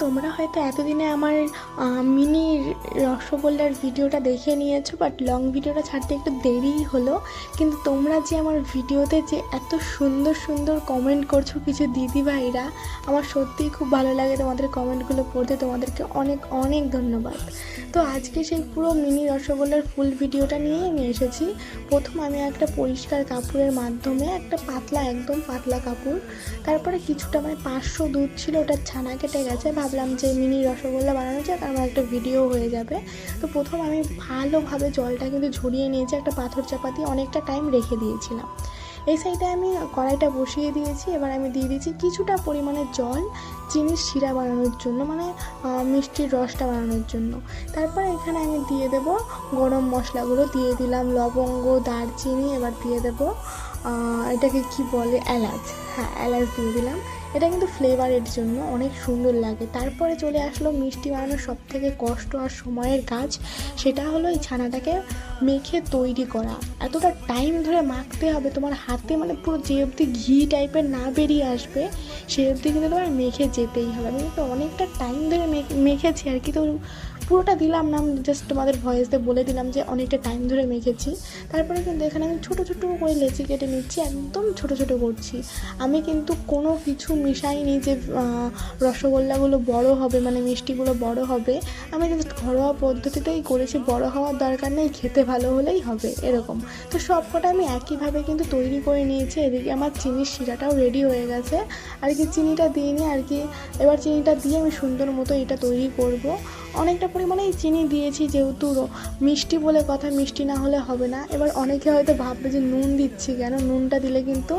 তোমরা হয়তো এতদিনে আমার মিনি রসগোল্লার ভিডিওটা দেখে নিয়েছো বাট লং ভিডিওটা ছাড়তে একটু দেরিই হলো। কিন্তু তোমরা যে আমার ভিডিওতে যে এত সুন্দর সুন্দর কমেন্ট করছ কিছু দিদি ভাইরা আমার সত্যিই খুব ভালো লাগে তোমাদের কমেন্টগুলো পড়তে। তোমাদেরকে অনেক অনেক ধন্যবাদ। তো আজকে সেই পুরো মিনি রসগোল্লার ফুল ভিডিওটা নিয়েই নিয়ে এসেছি। প্রথম আমি একটা পরিষ্কার কাপড়ের মাধ্যমে একটা পাতলা, একদম পাতলা কাপড়, তারপরে কিছুটা মানে পাঁচশো দুধ ছিল ওটা ছানা কেটে গেছে ভাবলাম যে মিনি রসগোল্লা বানানো যাক আমার একটা ভিডিও হয়ে যাবে। তো প্রথম আমি ভালোভাবে জলটা কিন্তু ঝরিয়ে নিয়েছি, একটা পাথর চাপা দিয়ে অনেকটা টাইম রেখে দিয়েছিলাম। এই সাইডে আমি কড়াইটা বসিয়ে দিয়েছি, এবার আমি দিয়ে দিয়েছি কিছুটা পরিমাণে জল, চিনির শিরা বানানোর জন্য মানে মিষ্টির রসটা বানানোর জন্য। তারপর এখানে আমি দিয়ে দেব গরম মশলাগুলো, দিয়ে দিলাম লবঙ্গ, দারচিনি, এবার দিয়ে দেব এটাকে কি বলে, এলাচ। হ্যাঁ এলাচ দিয়ে দিলাম। এটা কিন্তু ফ্লেভারের জন্য অনেক সুন্দর লাগে। তারপরে চলে আসলো মিষ্টি বানানোর সব থেকে কষ্ট আর সময়ের কাজ, সেটা হলো এই ছানাটাকে মেখে তৈরি করা। এতটা টাইম ধরে মাখতে হবে, তোমার হাতে মানে পুরো যে অবধি ঘি টাইপের না বেরিয়ে আসবে, সে অবধি কিন্তু তোমার মেখে যেতেই হবে। আমি কিন্তু অনেকটা টাইম ধরে মেখে- মেখেছি আর কি, তো পুরোটা দিলাম না জাস্ট তোমাদের ভয়েসে বলে দিলাম যে অনেকটা টাইম ধরে মেখেছি। তারপরে কিন্তু এখানে আমি ছোটো ছোটো করে লেচি কেটে নিচ্ছি, একদম ছোটো ছোটো করছি। আমি কিন্তু কোনো কিছু মিশাইনি যে রসগোল্লাগুলো বড় হবে মানে মিষ্টিগুলো বড় হবে। আমি জাস্ট ঘরোয়া পদ্ধতিতেই করেছি, বড় হওয়ার দরকার নেই, খেতে ভালো হলেই হবে, এরকম। তো সব কটা আমি একইভাবে কিন্তু তৈরি করে নিয়েছি, এদিকে আমার চিনির শিরাটাও রেডি হয়ে গেছে। আর কি চিনিটা দিয়ে নিয়ে আর কি, এবার চিনিটা দিয়ে আমি সুন্দর মতো এটা তৈরি করব। অনেকটা পরিমাণেই চিনি দিয়েছি যেহেতু মিষ্টি বলে কথা, মিষ্টি না হলে হবে না। এবার অনেকে হয়তো ভাববে যে নুন দিচ্ছি কেন? নুনটা দিলে কিন্তু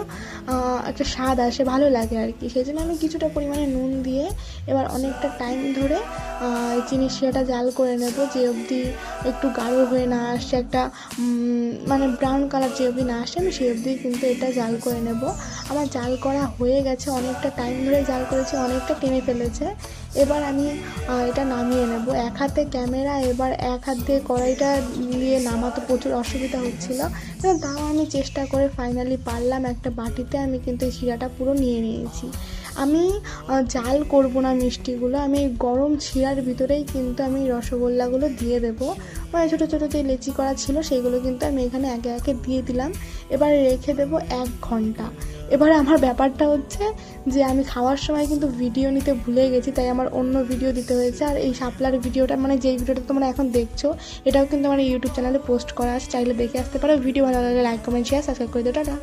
একটা স্বাদ আসে, ভালো লাগে আর কি। সেই জন্য আমি কিছুটা পরিমাণে নুন দিয়ে এবার অনেকটা টাইম ধরে চিনি শিরাটা জাল করে নেব। যে অবধি একটু গাঢ় হয়ে না আসছে, একটা মানে ব্রাউন কালার যে অবধি না আসে আমি সেই অবধি কিন্তু এটা জাল করে নেব। আমার জাল করা হয়ে গেছে, অনেকটা টাইম ধরে জাল করেছি, অনেকটা টেনে ফেলেছে। এবার আমি এটা নামিয়ে নেব। এক হাতে ক্যামেরা, এবার এক হাত দিয়ে কড়াইটা দিয়ে নামাতে প্রচুর অসুবিধা হচ্ছিল। তাও আমি চেষ্টা করে ফাইনালি পারলাম, একটা বাটিতে আমি কিন্তু এই শিরাটা পুরো নিয়ে নিয়েছি। আমি জাল করব না মিষ্টিগুলো, আমি গরম শিরার ভিতরেই কিন্তু আমি রসগোল্লাগুলো দিয়ে দেবো। মানে ছোটো ছোটো যে লেচি করা ছিল সেইগুলো কিন্তু আমি এখানে একে একে দিয়ে দিলাম। এবার রেখে দেবো এক ঘণ্টা। এবার আমার ব্যাপারটা হচ্ছে যে আমি খাওয়ার সময় কিন্তু ভিডিও নিতে ভুলে গেছি, তাই আমার অন্য ভিডিও দিতে হয়েছে। আর এই সাপলার ভিডিওটা মানে যেই ভিডিওটা তোমরা এখন দেখছ, এটাও কিন্তু আমার ইউটিউব চ্যানেলে পোস্ট করা আছে। চাইলে দেখে আসতে পারো। ভিডিও ভালো লাগলে লাইক কমেন্ট শেয়ার সাবস্ক্রাইব করে দিও। টাটা।